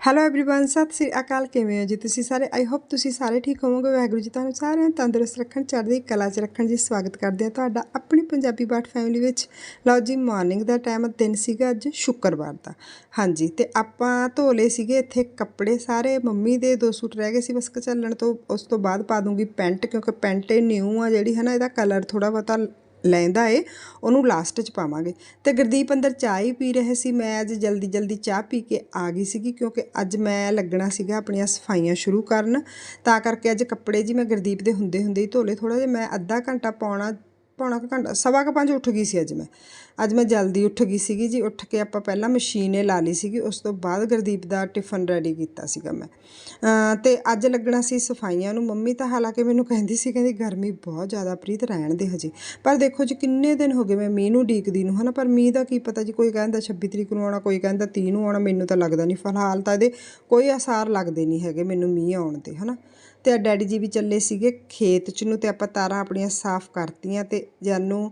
Hello everyone Sat Sri ਅਕਾਲ ਕਿਵੇਂ ਹੋ ਜੀ ਤੁਸੀਂ ਸਾਰੇ ਆਈ ਹੋਪ ਤੁਸੀਂ ਸਾਰੇ ਠੀਕ ਹੋਵੋਗੇ ਵਾਹਿਗੁਰੂ ਜੀ ਤੁਹਾਨੂੰ ਸਾਰਿਆਂ ਨੂੰ ਤੰਦਰੁਸਤ ਰੱਖਣ ਚੜ੍ਹਦੀ ਕਲਾ 'ਚ ਰੱਖਣ ਜੀ ਸਵਾਗਤ ਕਰਦੇ ਹਾਂ ਤੁਹਾਡਾ ਆਪਣੀ ਪੰਜਾਬੀ ਬਾਟ ਫੈਮਿਲੀ ਵਿੱਚ ਲਓ ਜੀ ਮਾਰਨਿੰਗ ਦਾ ਟਾਈਮ ਦਿਨ ਸੀਗਾ ਅੱਜ ਸ਼ੁੱਕਰਵਾਰ ਦਾ ਹਾਂਜੀ ਤੇ ਆਪਾਂ ਧੋ ਲਏ ਸੀਗੇ ਇੱਥੇ ਕੱਪੜੇ ਸਾਰੇ ਮੰਮੀ ਦੇ ਦੋ ਸੂਟ ਰਹਿ ਗਏ ਸੀ ਬਸ ਚੱਲਣ ਤੋਂ ਉਸ ਤੋਂ ਬਾਅਦ ਪਾ ਦੂੰਗੀ ਪੈਂਟ ਕਿਉਂਕਿ ਪੈਂਟ ਇਹ ਨਿਊ ਆ ਜਿਹੜੀ ਹੈ ਨਾ ਇਹਦਾ ਕਲਰ ਥੋੜਾ ਬਹੁਤਾ ਲੈਂਦਾ ਏ, ਉਹਨੂੰ ਲਾਸਟ 'ਚ ਪਾਵਾਂਗੇ। ਤੇ ਗੁਰਦੀਪ ਅੰਦਰ ਚਾਹ ਹੀ ਪੀ ਰਹੇ ਸੀ। ਮੈਂ ਅੱਜ ਜਲਦੀ ਜਲਦੀ ਚਾਹ ਪੀ ਕੇ ਆ ਗਈ ਸੀਗੀ, ਕਿਉਂਕਿ ਅੱਜ ਮੈਂ ਲੱਗਣਾ ਸੀਗਾ ਆਪਣੀਆਂ ਸਫਾਈਆਂ ਸ਼ੁਰੂ ਕਰਨ। ਤਾਂ ਕਰਕੇ ਅੱਜ ਕੱਪੜੇ ਜੀ ਮੈਂ ਗੁਰਦੀਪ ਦੇ ਹੁੰਦੇ ਹੁੰਦੇ ਹੀ ਧੋਲੇ। ਥੋੜਾ ਜਿਹਾ ਮੈਂ ਅੱਧਾ ਘੰਟਾ ਪਾਉਣਾ ਪੌਣਾ ਕੁ ਘੰਟਾ, ਸਵਾ ਕੁ ਪੰਜ ਉੱਠ ਗਈ ਸੀ ਅੱਜ ਮੈਂ। ਅੱਜ ਮੈਂ ਜਲਦੀ ਉੱਠ ਗਈ ਸੀਗੀ ਜੀ, ਉੱਠ ਕੇ ਆਪਾਂ ਪਹਿਲਾਂ ਮਸ਼ੀਨੇ ਲਾ ਲਈ ਸੀਗੀ, ਉਸ ਤੋਂ ਬਾਅਦ ਗੁਰਦੀਪ ਦਾ ਟਿਫਨ ਰੈਡੀ ਕੀਤਾ ਸੀਗਾ ਮੈਂ। ਅਮ ਤੇ ਅੱਜ ਲੱਗਣਾ ਸੀ ਸਫਾਈਆਂ ਨੂੰ, ਮੰਮੀ ਤਾਂ ਹਾਲਾਂਕਿ ਮੈਨੂੰ ਕਹਿੰਦੀ ਸੀ, ਕਹਿੰਦੀ ਗਰਮੀ ਬਹੁਤ ਜ਼ਿਆਦਾ, ਪ੍ਰੀਤ ਰਹਿਣ ਦੇ ਹਜੇ। ਪਰ ਦੇਖੋ ਜੀ, ਕਿੰਨੇ ਦਿਨ ਹੋ ਗਏ ਮੈਂ ਮੀਂਹ ਨੂੰ ਡੀਕਦੀ ਨੂੰ, ਹਨਾ? ਪਰ ਮੀਂਹ ਦਾ ਕੀ ਪਤਾ ਜੀ, ਕੋਈ ਕਹਿੰਦਾ 26 ਤਰੀਕ ਨੂੰ ਆਉਣਾ, ਕੋਈ ਕਹਿੰਦਾ 30 ਨੂੰ ਆਉਣਾ, ਮੈਨੂੰ ਤਾਂ ਲੱਗਦਾ ਨਹੀਂ। ਫਿਲਹਾਲ ਤਾਂ ਇਹਦੇ ਕੋਈ ਆਸਾਰ ਲੱਗਦੇ ਨਹੀਂ ਹੈਗੇ ਮੈਨੂੰ ਮੀਂਹ ਆਉਣ ਦੇ, ਹਨਾ? ਤੇ ਡੈਡੀ ਜੀ ਵੀ ਚੱਲੇ ਸੀਗੇ ਖੇਤ ਚ ਨੂੰ ਤੇ ਆਪਾਂ ਤਾਰਾਂ ਆਪਣੀਆਂ ਸਾਫ਼ ਕਰਤੀਆਂ ਤੇ ਜਾਨੂੰ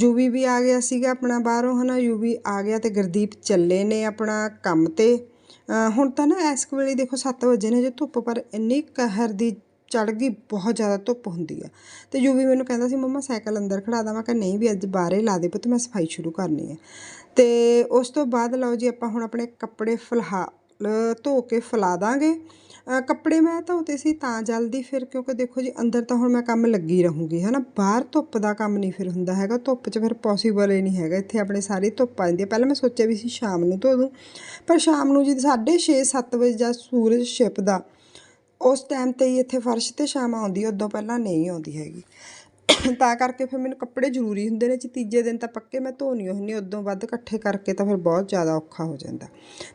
ਯੂਵੀ ਵੀ ਆ ਗਿਆ ਸੀਗਾ ਆਪਣਾ ਬਾਹਰੋਂ ਹੈ ਨਾ ਯੂਵੀ ਆ ਗਿਆ ਅਤੇ ਗੁਰਦੀਪ ਚੱਲੇ ਨੇ ਆਪਣਾ ਕੰਮ ਤੇ। ਹੁਣ ਤਾਂ ਨਾ ਇਸ ਵੇਲੇ ਦੇਖੋ 7 ਵਜੇ ਨੇ ਜੇ ਧੁੱਪ, ਪਰ ਇੰਨੀ ਕਹਿਰ ਦੀ ਚੜ ਗਈ, ਬਹੁਤ ਜ਼ਿਆਦਾ ਧੁੱਪ ਹੁੰਦੀ ਆ। ਤੇ ਯੂਵੀ ਮੈਨੂੰ ਕਹਿੰਦਾ ਸੀ, ਮੰਮਾ, ਸਾਈਕਲ ਅੰਦਰ ਖੜਾ ਦਾਂ ਮੈਂ ਕਿਹਾ ਨਹੀਂ ਵੀ ਅੱਜ ਬਾਹਰੇ ਲਾ ਦੇ ਪੁੱਤ, ਮੈਂ ਸਫ਼ਾਈ ਸ਼ੁਰੂ ਕਰਨੀ ਹੈ ਤੇ ਉਸ ਤੋਂ ਬਾਅਦ ਲਓ ਜੀ ਆਪਾਂ ਹੁਣ ਆਪਣੇ ਕੱਪੜੇ ਫਿਲਹਾਲ ਧੋ ਕੇ ਫੈਲਾ ਦਾਂਗੇ। ਕੱਪੜੇ ਮੈਂ ਧੋਤੇ ਸੀ ਤਾਂ ਜਲਦੀ ਫਿਰ ਕਿਉਂਕਿ ਦੇਖੋ ਜੀ ਅੰਦਰ ਤਾਂ ਹੁਣ ਮੈਂ ਕੰਮ ਲੱਗੀ ਰਹੂੰਗੀ ਹੈ ਨਾ ਬਾਹਰ ਧੁੱਪ ਦਾ ਕੰਮ ਨਹੀਂ ਫਿਰ ਹੁੰਦਾ ਹੈਗਾ, ਧੁੱਪ 'ਚ ਫਿਰ ਪੋਸੀਬਲ ਹੀ ਨਹੀਂ ਹੈਗਾ। ਇੱਥੇ ਆਪਣੇ ਸਾਰੀ ਧੁੱਪ ਆ ਜਾਂਦੀ ਹੈ। ਪਹਿਲਾਂ ਮੈਂ ਸੋਚਿਆ ਵੀ ਸੀ ਸ਼ਾਮ ਨੂੰ ਧੋ ਦੂੰ, ਪਰ ਸ਼ਾਮ ਨੂੰ ਜੀ 6:30 7 ਵਜੇ ਜਦ ਸੂਰਜ ਛਿਪਦਾ, ਉਸ ਟਾਈਮ ਤੇ ਹੀ ਇੱਥੇ ਫਰਸ਼ ਤੇ ਛਾਂ ਆਉਂਦੀ, ਉਦੋਂ ਪਹਿਲਾਂ ਨਹੀਂ ਆਉਂਦੀ ਹੈਗੀ। ਤਾਂ ਕਰਕੇ ਫਿਰ ਮੈਨੂੰ ਕੱਪੜੇ ਜ਼ਰੂਰੀ ਹੁੰਦੇ ਨੇ, ਜੀ ਤੀਜੇ ਦਿਨ ਤਾਂ ਪੱਕੇ ਮੈਂ ਧੋਣੀ ਹੁੰਦੀ, ਉਦੋਂ ਵੱਧ ਇਕੱਠੇ ਕਰਕੇ ਤਾਂ ਫਿਰ ਬਹੁਤ ਜ਼ਿਆਦਾ ਔਖਾ ਹੋ ਜਾਂਦਾ।